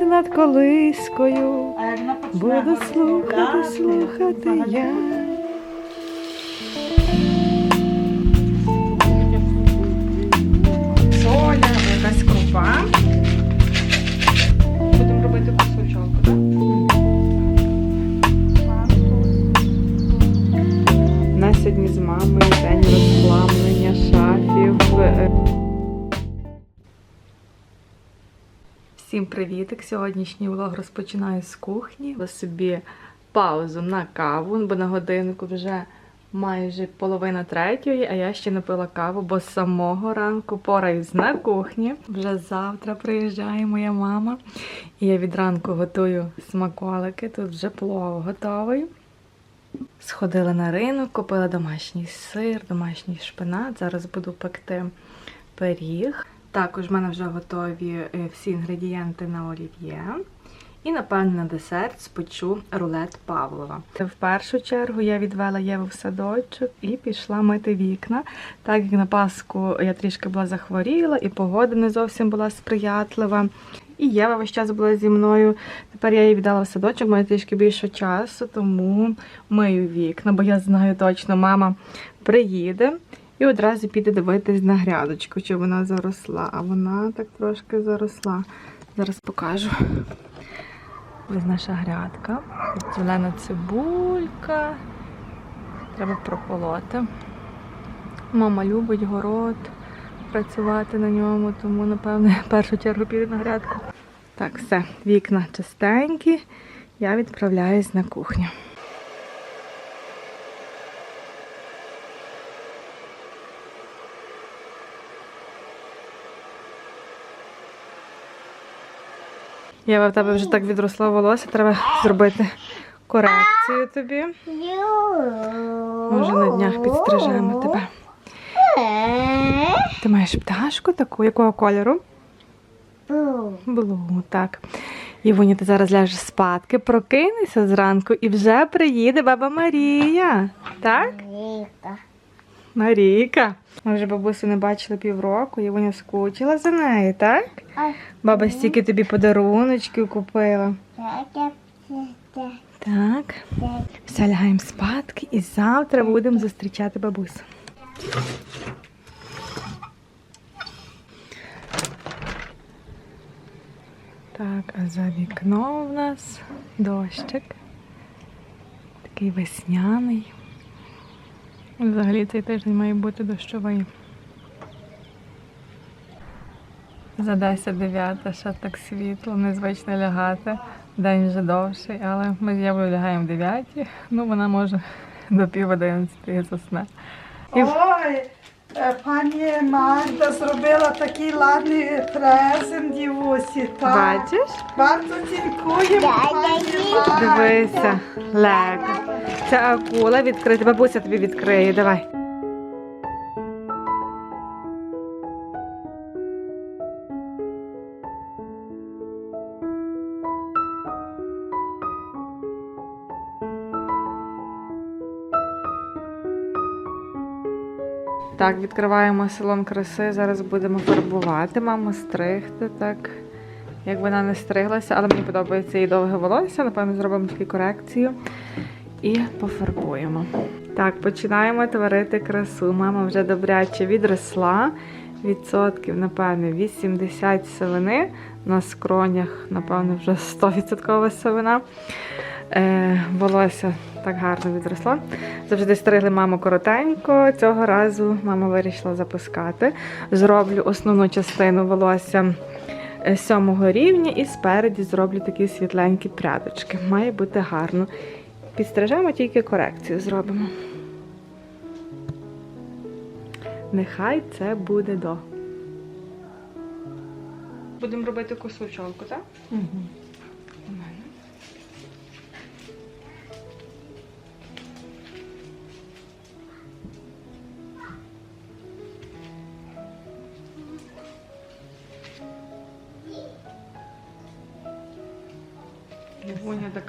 Над колискою буду слухати, слухати я. Привітик! Сьогоднішній влог розпочинаю з кухні. Я собі паузу на каву, бо на годинку вже майже половина третьої, а я ще не пила каву, бо з самого ранку пораюсь на кухні. Вже завтра приїжджає моя мама. І я від ранку готую смаколики. Тут вже плов готовий. Сходила на ринок, купила домашній сир, домашній шпинат. Зараз буду пекти пиріг. Також в мене вже готові е, всі інгредієнти на олів'є. І, напевно, на десерт спечу рулет Павлова. В першу чергу я відвела Єву в садочок і пішла мити вікна. Так як на Пасху я трішки була захворіла, і погода не зовсім була сприятлива. І Єва весь час була зі мною. Тепер я її віддала в садочок, маю трішки більше часу, тому мию вікна, бо я знаю точно, мама приїде. І одразу піде дивитись на грядочку, чи вона заросла. А вона так трошки заросла. Зараз покажу. Ось наша грядка. Зелена цибулька. Треба прополоти. Мама любить город, працювати на ньому, тому, напевно, в першу чергу піде на грядку. Так, все, вікна чистенькі. Я відправляюсь на кухню. Єва, в тебе вже так відросло волосся, треба зробити корекцію тобі. Може на днях підстрижемо тебе. Ти маєш пташку таку, якого кольору? Блу, так. Євуня, ти зараз ляжеш спадки, прокинешся зранку і вже приїде баба Марія. Так? Марійка. Ми вже бабусю не бачили півроку, Євуня скучила за нею, так? Баба стільки тобі подаруночків купила. Так. Все, лягаємо спадки і завтра будемо зустрічати бабусю. Так, а за вікном в нас дощик. Такий весняний. Взагалі цей тиждень має бути дощовий. За 10-9 ще так світло, незвично лягати. День вже довший, але ми з Євою лягаємо в 9. Ну, вона може до пів 11 засне. Ой, пані Магда зробила такий ладний презент дівусі. Так. бачиш? Багато цінкуємо. пані Магда. Дивися, лего. Це акула відкрита. Бабуся тобі відкриє. Давай. Так, відкриваємо салон краси. Зараз будемо фарбувати, маму стригти, так. Як вона не стриглася, але мені подобається її довге волосся. Напевно, зробимо тільки корекцію і пофарбуємо. Так, починаємо творити красу. Мама вже добряче відросла. Відсотків, напевно, 80 сивини. На скронях, напевно, вже 100% сивина. Е, волосся так гарно відросло. Завжди стригли маму коротенько. Цього разу мама вирішила запускати. Зроблю основну частину волосся е, сьомого рівня і спереді зроблю такі світленькі прядочки. Має бути гарно. Підстрижемо тільки корекцію зробимо. Нехай це буде до. Будемо робити кусочок, так? Мгм.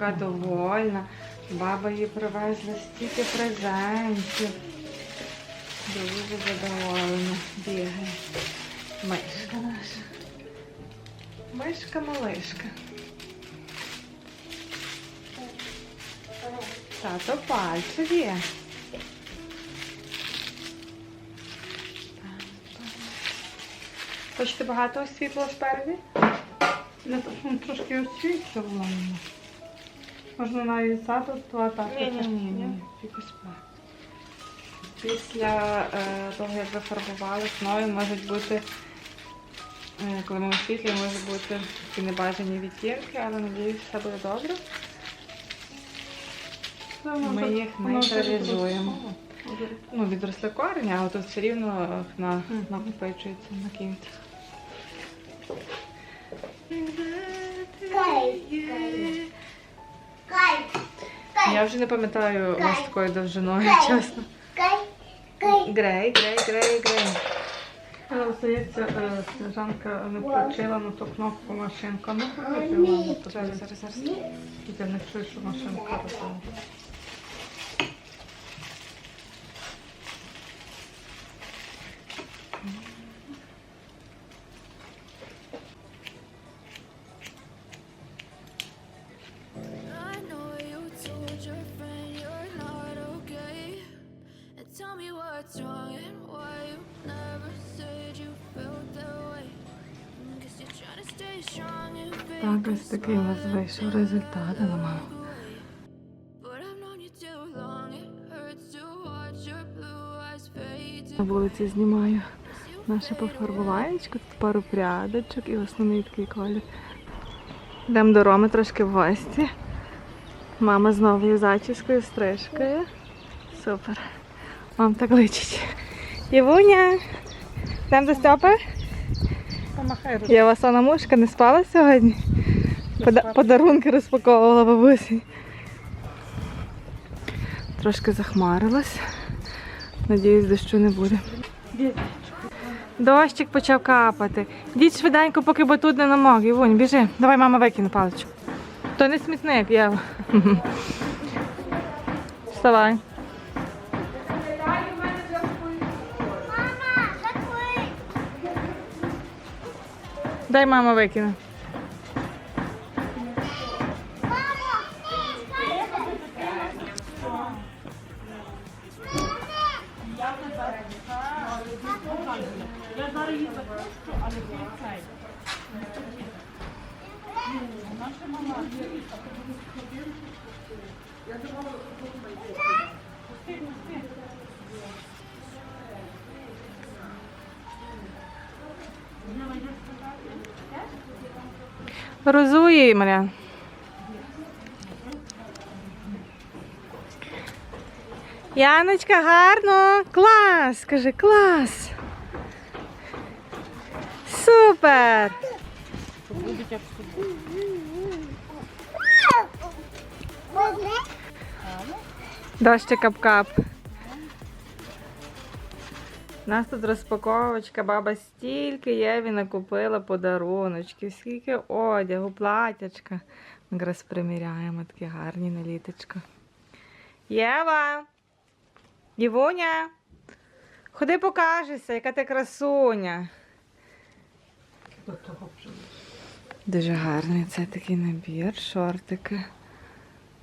Така довольна. Баба їй привезла стільки презентів. Дуже задоволена. Бігає. Мишка наша. Мишка малишка. Тато пальчик є. Хочете багато світла спереді? Ну, трошки освітлювала. Можна навіть ззаду складати. Ні, ні, ні, ні. Тільки спереду. Після е, того, як ви фарбували, сною можуть бути, е, коли ми у світлі, можуть бути такі небажані відтінки, але надіюсь, все буде добре. Ми їх нейтралізуємо. Ну, відросли корені, але тут все рівно на, накопичується на кінці. Кай, Я вже не пам'ятаю вас такою довжиною, чесно. Грей, грей, грей, грей. Е, Здається, е, Сніжанка не включила на ту кнопку машинка. Ну. Зараз, зараз, зараз. Я не чую, що машинка робила. Fade На вулиці знімаю наше пофарбуванечко, тут пару прядочок і основний такий колір. Йдемо до Роми трошки в гості. Мама з новою зачіскою, стрижкою. Супер. Вам так личить. Євуня! Йдемо до? Помахай. Я вас Анна мушка не спала сьогодні? Пода- подарунки розпаковувала бабусі. Трошки захмарилась. Надіюсь, дощу не буде. Дощик почав капати. Діть швиденько, поки батут не намок. Івонь, біжи. Давай, мама викине паличку. То не смітник, я. Вставай. Дай мама викине. Розує, Маріан. Яночка, гарно. Клас. Скажи, клас. Супер. Дощик кап-кап. У нас тут розпаковочка, баба стільки Єві накупила подаруночків, скільки одягу, платячка. Ми якраз приміряємо такі гарні на літочко. Єва! Євуня! Ходи покажешся, яка ти красуня. Дуже гарний це такий набір, шортики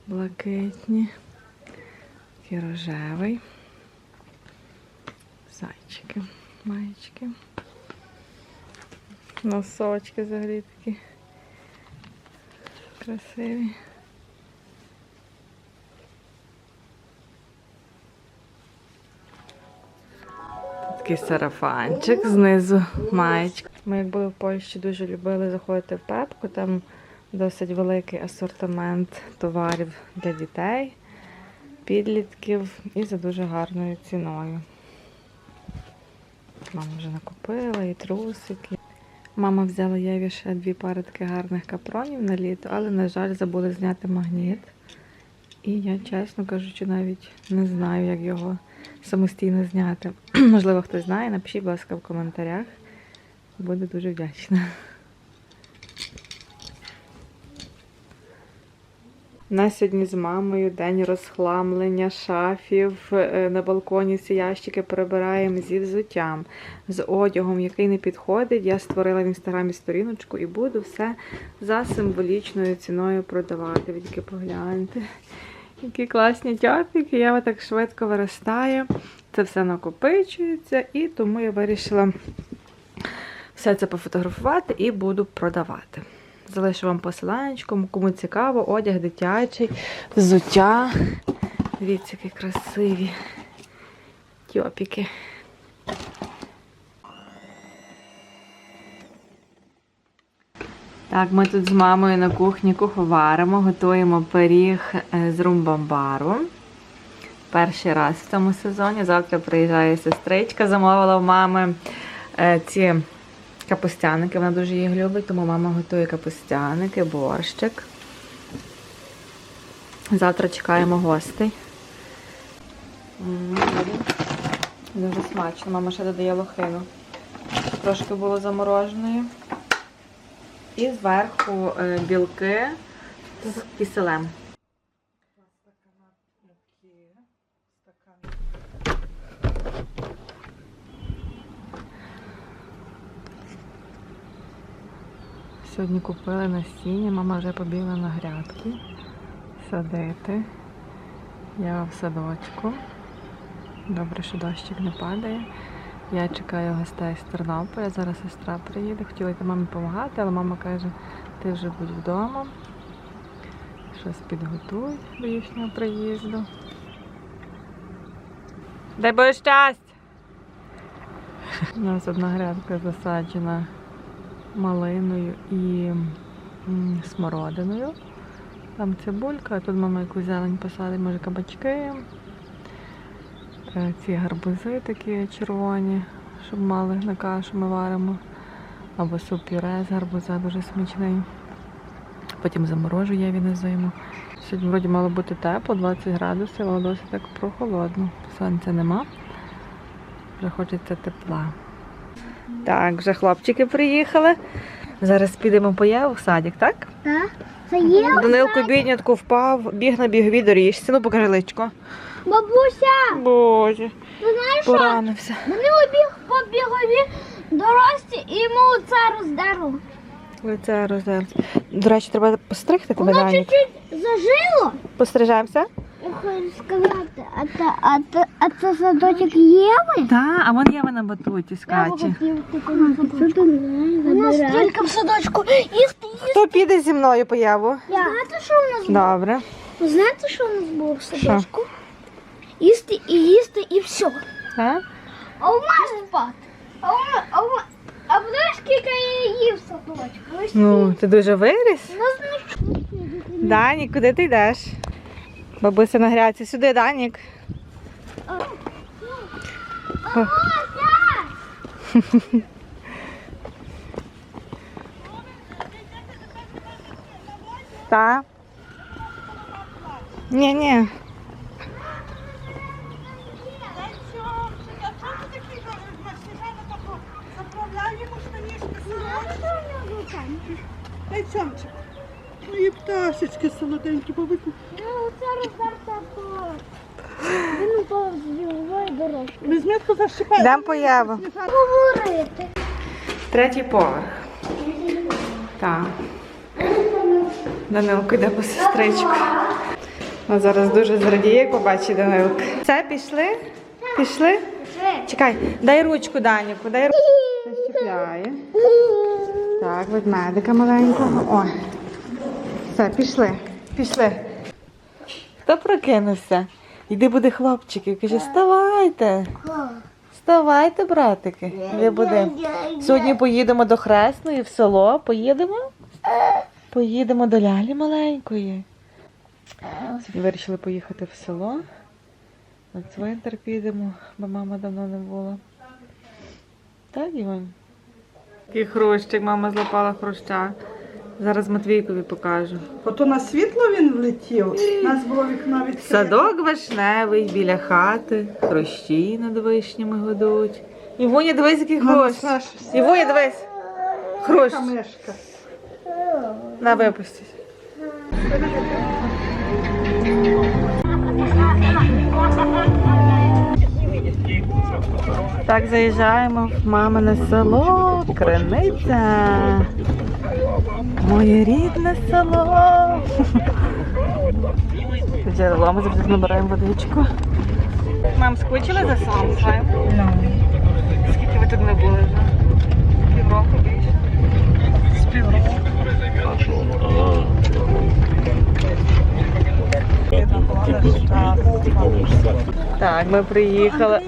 блакитні, такий рожевий, зайчики, маєчки, носочки взагалі такі красиві. Такий сарафанчик знизу маєчка. Ми як були в Польщі, дуже любили заходити в пепку. Там досить великий асортимент товарів для дітей, підлітків і за дуже гарною ціною. Мама вже накупила і трусики. Мама взяла Єві ще дві пари таких гарних капронів на літо, але, на жаль, забули зняти магніт. І я, чесно кажучи, навіть не знаю, як його самостійно зняти. Можливо, хтось знає, напишіть, будь ласка, в коментарях. Буду дуже вдячна. У нас сьогодні з мамою день розхламлення шафів. Е, На балконі всі ящики перебираємо зі взуттям, з одягом, який не підходить. Я створила в інстаграмі сторіночку і буду все за символічною ціною продавати. Ви тільки погляньте. Які класні тьопіки, я так швидко виростаю. Це все накопичується, і тому я вирішила все це пофотографувати і буду продавати. Залишу вам посиланнячку, кому цікаво, одяг дитячий, взуття. Дивіться, які красиві тьопіки. Так, ми тут з мамою на кухні куховаримо, готуємо пиріг е, з румбамбару. Перший раз в цьому сезоні. Завтра приїжджає сестричка, замовила в мами е, ці капустяники. Вона дуже їх любить, тому мама готує капустяники, борщик. Завтра чекаємо гостей. Дуже смачно. Мама ще додає лохину. Трошки було замороженою. І зверху е, білки з киселем. Сьогодні купили насіння, мама вже побігла на грядки садити. Я в садочку. Добре, що дощик не падає. Я чекаю гостей з Тернополя. Зараз сестра приїде. Хотіла йти мамі допомагати, але мама каже, ти вже будь вдома. Щось підготуй до їхнього приїзду. Дай Боже щастя! У нас одна грядка засаджена малиною і смородиною. Там цибулька, а тут мама якусь зелень посадить, може кабачки. Е, Ці гарбузи такі червоні, щоб мали на кашу ми варимо. Або суп пюре з гарбуза дуже смачний. Потім заморожу я він на зиму. Сьогодні вроді мало бути тепло, 20 градусів, але досить так прохолодно. Сонця нема. Вже хочеться тепла. Так, вже хлопчики приїхали. Зараз підемо по Єву в садик, так? Так? Данилко біднятку впав, біг на біговій доріжці. Ну покажи личко. Бабуся, Боже, ти знаєш що? поранився. Данило біг по біговій дорожці і йому це роздерло. Лице роздерся. До речі, треба постригти тебе Воно Данік. чуть-чуть зажило. Пострижемося? Я хочу сказати, а це, а це, а це садочок Єви? Так, а вон Єва на батуті скаче. У нас тільки в садочку їсти, Хто піде зі мною по Єву? Знаєте, що в нас було? Добре. Ви знаєте, що в нас було в садочку? Їсти і їсти і все. Так? А у нас спати. А у ма- а у ма- а знаєш, скільки я їв в садочку? Ну, ти дуже виріс. нас куди ти йдеш? Бабуся на гряці. Сюди, Данік. О. Так. Ні, ні. Дай цьомчик. Мої пташечки солоденькі, побику. Ну, це роздарта. Він упав з білової дорожки. Візьміть защипай. Йдемо по Єву. Говорити. Третій поверх. Так. Данилко йде по сестричку. Вона зараз дуже зрадіє, побачить Данилка. Все, пішли? Пішли? Чекай, дай ручку Даніку, дай ручку. Щепляє. Так, ведмедика маленького. Ой. Все, пішли, пішли. Хто прокинувся? Йди буде хлопчиків. Каже, вставайте. Вставайте, братики. Ви буде. Сьогодні поїдемо до Хресної в село. Поїдемо? Поїдемо до лялі маленької. Сьогодні вирішили поїхати в село. На цвинтар підемо, бо мама давно не була. Так, Іван? Який хрущик, мама злопала хруща. Зараз Матвійкові покажу. Ото на світло він влетів. У нас було вікно відкрите. Садок вишневий біля хати, хрущі над вишнями годуть. Івоня, дивись, який хрущ. Саша, Івоня, дивись. Яка мишка. На випустись. Так, заїжджаємо в мамине село, Криниця. Моє рідне село. Джерело, ми завжди набираємо водичку. Мам, скучили за селом своїм? Скільки ви тут не були? Півроку більше. З півроку. Так, ми приїхали.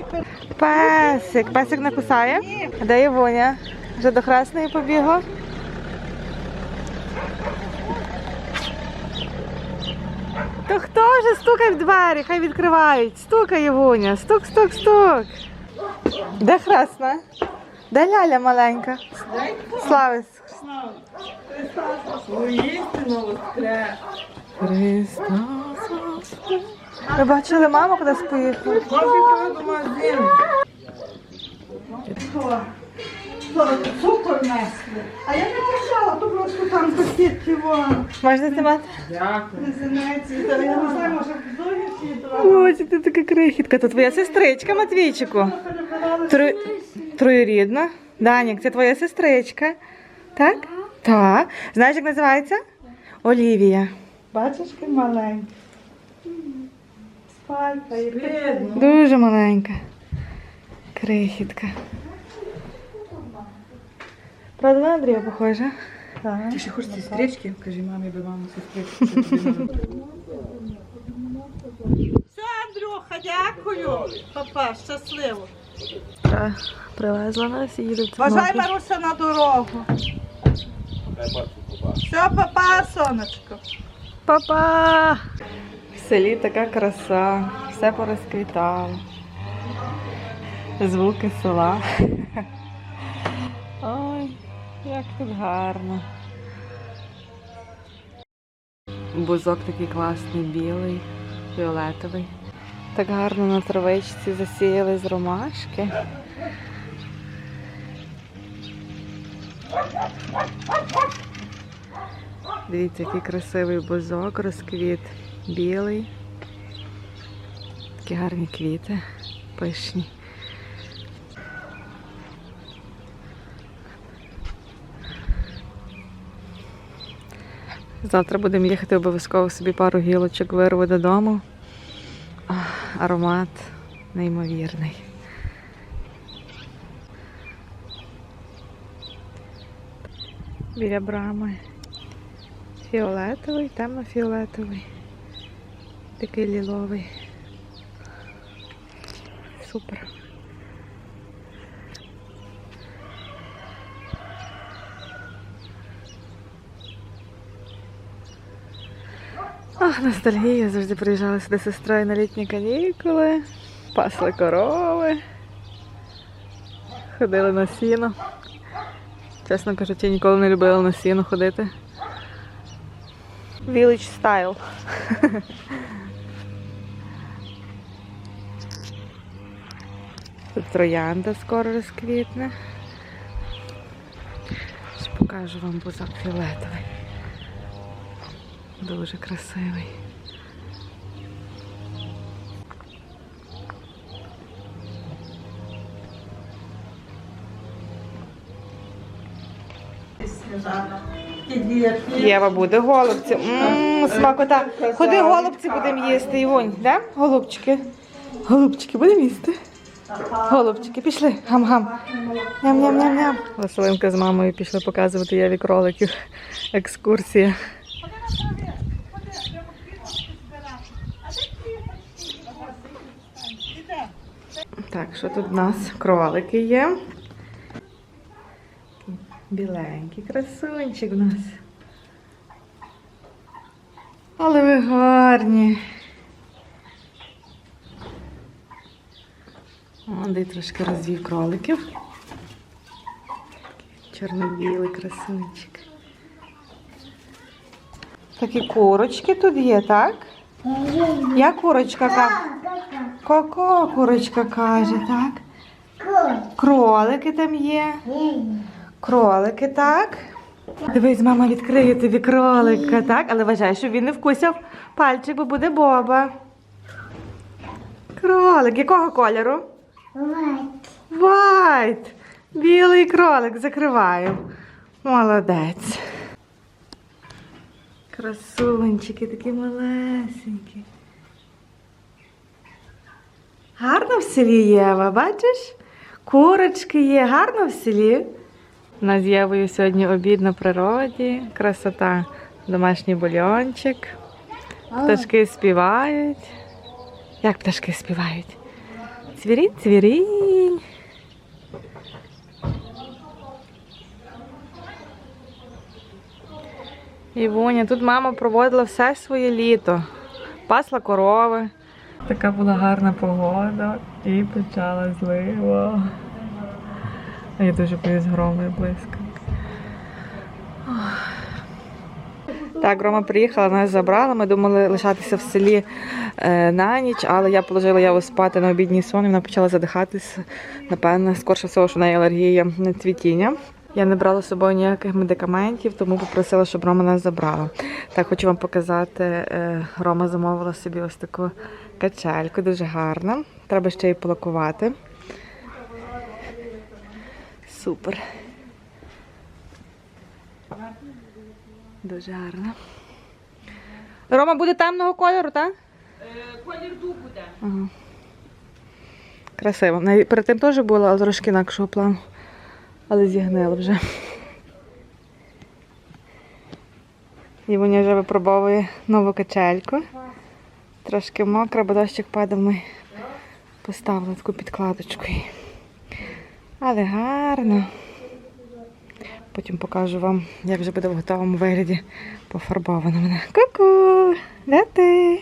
Песик. Песик не кусає? Де Івоня? Вже до хресної побігла? То хто ж стукає в двері? Хай відкривають. Стукає Івоня. Стук, стук, стук. Де хресна? Де ляля маленька? Христос. Ви бачили маму кудись поїхала? Цукор несли. А я не казала, то просто там пакетки вон. Можна знімати? Резинеці. Та Я не знаю, може Ось ти така крихітка. Це твоя сестричка, Матвійчику. Тро... Троюрідна. Данік, це твоя сестричка. Так? Так. Знаєш, як називається? Олівія. Бачиш, який маленький. Спалька Дуже маленька. Крихітка. Правда, на Андрія похожа? Так. Ти ще хочеш сестрички? Кажи мамі, би мама тобі надо. Все, Андрюха, дякую. Папа, щасливо. Привезла нас і їде Бажай Маруся на дорогу. Все, папа, сонечко. Папа! В селі така краса, все порозквітало. Звуки села. Як тут гарно. Бузок такий класний, білий, фіолетовий. Так гарно на травичці засіяли з ромашки. Дивіться, який красивий бузок, розквіт білий. Такі гарні квіти, пишні. Завтра будемо їхати обов'язково собі пару гілочок вирву додому. Аромат неймовірний. Біля брами. Фіолетовий, темно-фіолетовий. Такий ліловий. Супер. Ах, ностальгія. Завжди приїжджала сюди сестрою на літні канікули. Пасли корови. Ходили на сіно. Чесно кажучи, я ніколи не любила на сіно ходити. Village style. Тут троянда скоро розквітне. Покажу вам бузок фіолетовий. Дуже красивий. Єва буде голубці. Ммм, смакота. Ходи, голубці будемо їсти. Івонь, да? Голубчики. Голубчики будемо їсти. Голубчики, пішли. Гам-гам. Ням-ням-ням-ням. Василинка з мамою пішли показувати Єві кроликів. Екскурсія. Так, що тут у нас? Кролики є. Біленький красунчик у нас. Але ви гарні. Андрій трошки розвів кроликів. Чорно-білий красунчик. Такі курочки тут є, так? Я курочка каже. Коко курочка каже, так? Кролики там є. Кролики, так? Дивись, мама відкриє тобі кролика, так? Але вважай, щоб він не вкусив пальчик, бо буде боба. Кролик, якого кольору? Вайт. Білий кролик, закриваю. Молодець. Красунчики, такі малесенькі. Гарно в селі Єва, бачиш? Курочки є, гарно в селі. У нас з Євою сьогодні обід на природі, красота, домашній бульончик. Пташки співають. Як пташки співають? Цвірінь, цвірінь. Івоня, тут мама проводила все своє літо. Пасла корови. Така була гарна погода і почала злива. Я дуже боюсь грому і близько. Так, Рома приїхала, нас забрала. Ми думали лишатися в селі е, на ніч, але я положила Яву спати на обідній сон, і вона почала задихатися. Напевно, скорше всього, що в неї алергія на цвітіння. Я не брала з собою ніяких медикаментів, тому попросила, щоб Рома нас забрала. Так, хочу вам показати. е, Рома замовила собі ось таку качельку, дуже гарна. Треба ще її полакувати. Супер. Дуже гарно. Рома буде темного кольору, так? Колір дуб буде. Ага. Красиво. Перед тим теж було, але трошки інакшого плану. Але зігнило вже. І вона вже випробовує нову качельку. Трошки мокра, бо дощик падав, ми поставили таку підкладочку. Але гарно. Потім покажу вам, як вже буде в готовому вигляді пофарбована вона. Ку-ку! Де ти?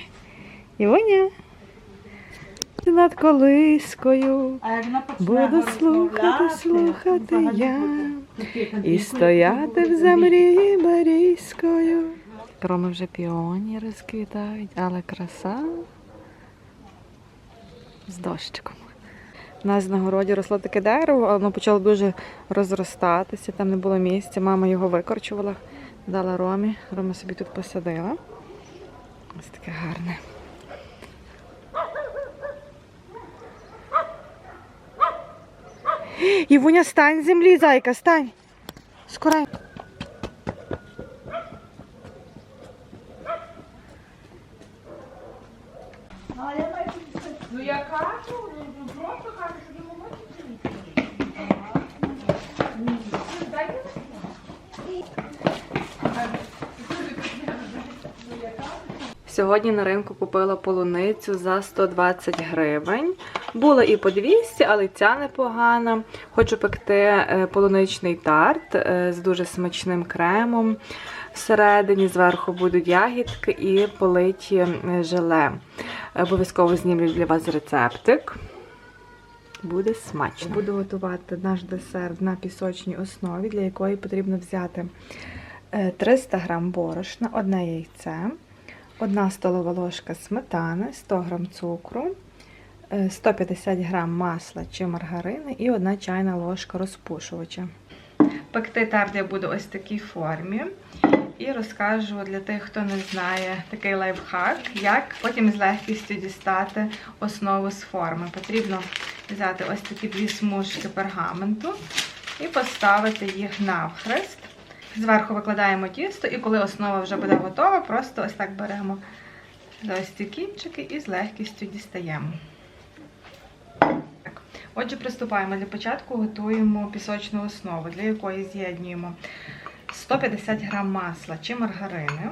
Івоня? Над колискою. Буду слухати, слухати я. І стояти в землі барійською. Кроми вже піоні розквітають, але краса з дощиком. У нас на городі росло таке дерево, але воно почало дуже розростатися, там не було місця. Мама його викорчувала, дала Ромі. Рома собі тут посадила. Ось таке гарне. Івуня, стань з землі, зайка, стань. Скорай. Сьогодні на ринку купила полуницю за 120 гривень. Було і по 200, але ця непогана. Хочу пекти е, полуничний тарт е, з дуже смачним кремом. Всередині зверху будуть ягідки і политі е, желе. Обов'язково знімлю для вас рецептик. Буде смачно. Буду готувати наш десерт на пісочній основі, для якої потрібно взяти е, 300 г борошна, одне яйце, 1 столова ложка сметани, 100 г цукру, е, 150 г масла чи маргарини і 1 чайна ложка розпушувача. Пекти тарт я буду ось в такій формі. І розкажу для тих, хто не знає такий лайфхак, як потім з легкістю дістати основу з форми. Потрібно взяти ось такі дві смужки пергаменту і поставити їх навхрест. Зверху викладаємо тісто, і коли основа вже буде готова, просто ось так беремо за ось ці кінчики і з легкістю дістаємо. Отже, приступаємо. Для початку готуємо пісочну основу, для якої з'єднуємо 150 г масла чи маргарини.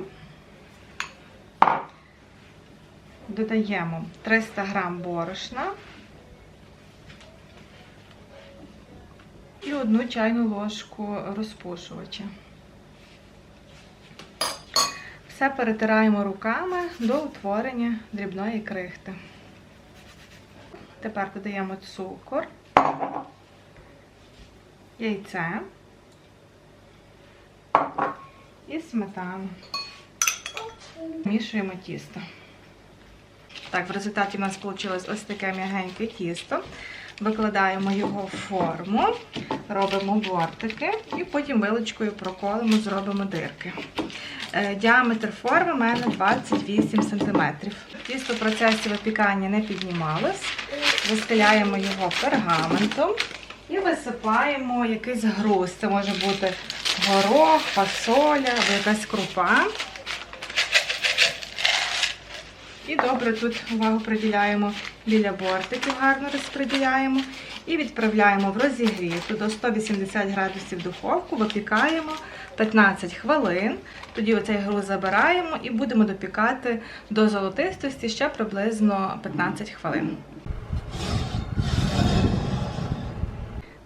Додаємо 300 г борошна і одну чайну ложку розпушувача. Все перетираємо руками до утворення дрібної крихти. Тепер додаємо цукор, яйце і сметану. Мішуємо тісто. Так, в результаті в нас вийшло ось таке м'ягеньке тісто. Викладаємо його в форму, робимо бортики і потім вилочкою проколимо, зробимо дирки. Е, Діаметр форми в мене 28 см. Тісто в процесі випікання не піднімалось. Застеляємо його пергаментом і висипаємо якийсь груз. Це може бути горох, фасоля або якась крупа. І добре тут увагу приділяємо біля бортиків, гарно розподіляємо. І відправляємо в розігріту до 180 градусів духовку, випікаємо 15 хвилин. Тоді оцей груз забираємо і будемо допікати до золотистості ще приблизно 15 хвилин.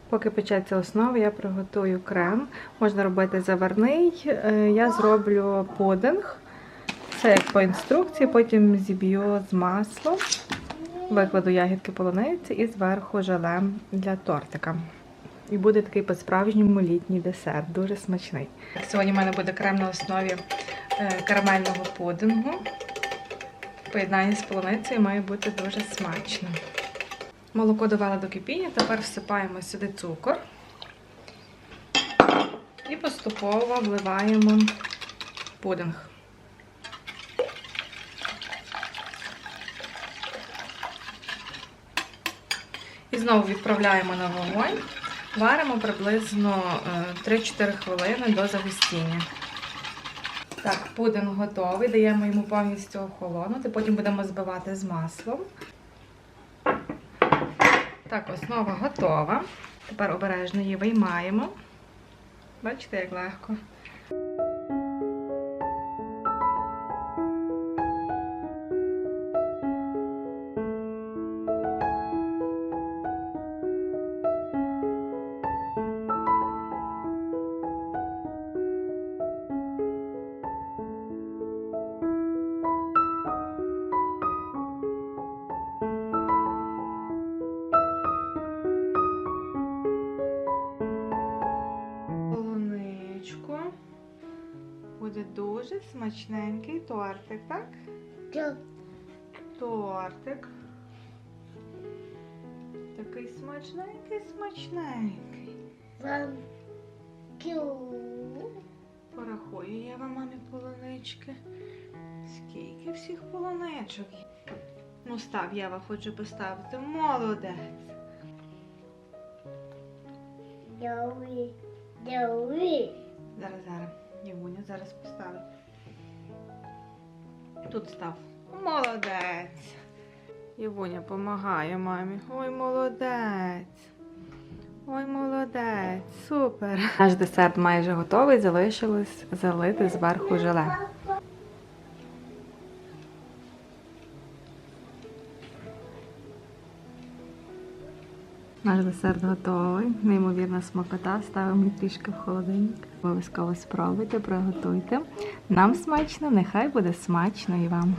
Поки печеться основа, я приготую крем. Можна робити заварний. Е, Я зроблю пудинг. Це як по інструкції, потім зіб'ю з маслом, викладу ягідки полуниці і зверху желе для тортика. І буде такий по-справжньому літній десерт, дуже смачний. Сьогодні в мене буде крем на основі е, карамельного пудингу. В поєднанні з полуницею має бути дуже смачно. Молоко довела до кипіння, тепер всипаємо сюди цукор і поступово вливаємо пудинг. Знову відправляємо на вогонь. Варимо приблизно е, 3-4 хвилини до загустіння. Так, пудинг готовий. Даємо йому повністю охолонути. Потім будемо збивати з маслом. Так, основа готова. Тепер обережно її виймаємо. Бачите, як легко. Тортик, так? Тортик. Такий смачненький, смачненький. Порахую я вам мамі полунички. Скільки всіх полуничок? є? Ну, став, я вам хочу поставити. Молодець. Зараз, зараз. Євуня зараз поставить. Тут став. Молодець. Євуня допомагає мамі. Ой, молодець. Ой, молодець. Супер. Наш десерт майже готовий. Залишилось залити зверху желе. Наш десерт готовий. Неймовірна смакота. Ставимо трішки в холодильник. Обов'язково спробуйте, приготуйте. Нам смачно, нехай буде смачно і вам.